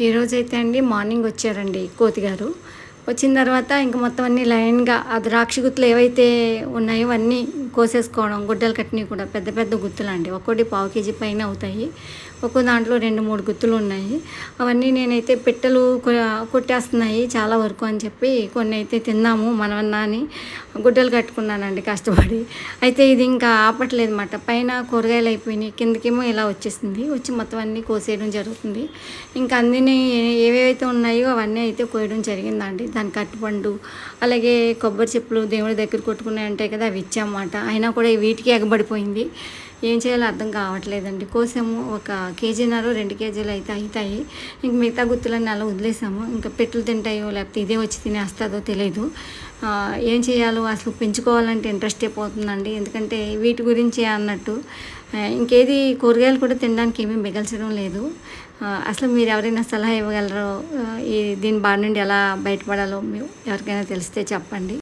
ఈరోజైతే అండి మార్నింగ్ వచ్చారండి కోతిగారు వచ్చిన తర్వాత ఇంక మొత్తం అన్ని లైన్గా ఆ ద్రాక్ష గుత్తులు ఏవైతే ఉన్నాయో అన్నీ కోసేసుకోవడం గుడ్డలు కట్టినవి కూడా పెద్ద పెద్ద గుత్తులు అండి ఒక్కోటి పావు కేజీ పైన అవుతాయి. ఒక్కో దాంట్లో రెండు మూడు గుత్తులు ఉన్నాయి అవన్నీ నేనైతే పిట్టలు కొట్టేస్తున్నాయి చాలా వరకు అని చెప్పి కొన్ని అయితే తిన్నాము మనమన్నా అని గుడ్డలు కట్టుకున్నానండి కష్టపడి. అయితే ఇది ఇంకా ఆపట్లేదు అనమాట పైన కూరగాయలు అయిపోయినాయి. కిందకేమో ఇలా వచ్చేసింది. వచ్చి మొత్తం అన్నీ కోసేయడం జరుగుతుంది. ఇంకా అన్నీ ఏవేవైతే ఉన్నాయో అవన్నీ అయితే కోయడం జరిగిందండి. దాని కట్టుపండు అలాగే కొబ్బరి చెప్పులు దేవుడి దగ్గర కొట్టుకున్నాయి ఉంటాయి కదా అవి ఇచ్చామన్నమాట. అయినా కూడా వీటికి ఎగబడిపోయింది. ఏం చేయాలో అర్థం కావట్లేదండి. కోసాము ఒక కేజీన్నర రెండు కేజీలు అయితే అవుతాయి ఇంక మిగతా గుత్తులన్నీ అలా వదిలేసాము. ఇంకా పెట్లు తింటాయో లేకపోతే ఇదే వచ్చి తినేస్తుందో తెలియదు ఏం చేయాలో అసలు పెంచుకోవాలంటే ఇంట్రెస్ట్ అయిపోతుందండి ఎందుకంటే వీటి గురించి అన్నట్టు. ఇంకేది కూరగాయలు కూడా తినడానికి ఏమీ మిగల్చడం లేదు. అసలు మీరు ఎవరైనా సలహా ఇవ్వగలరో ఈ దీని బారి నుండి ఎలా బయటపడాలో మీరు ఎవరికైనా తెలిస్తే చెప్పండి.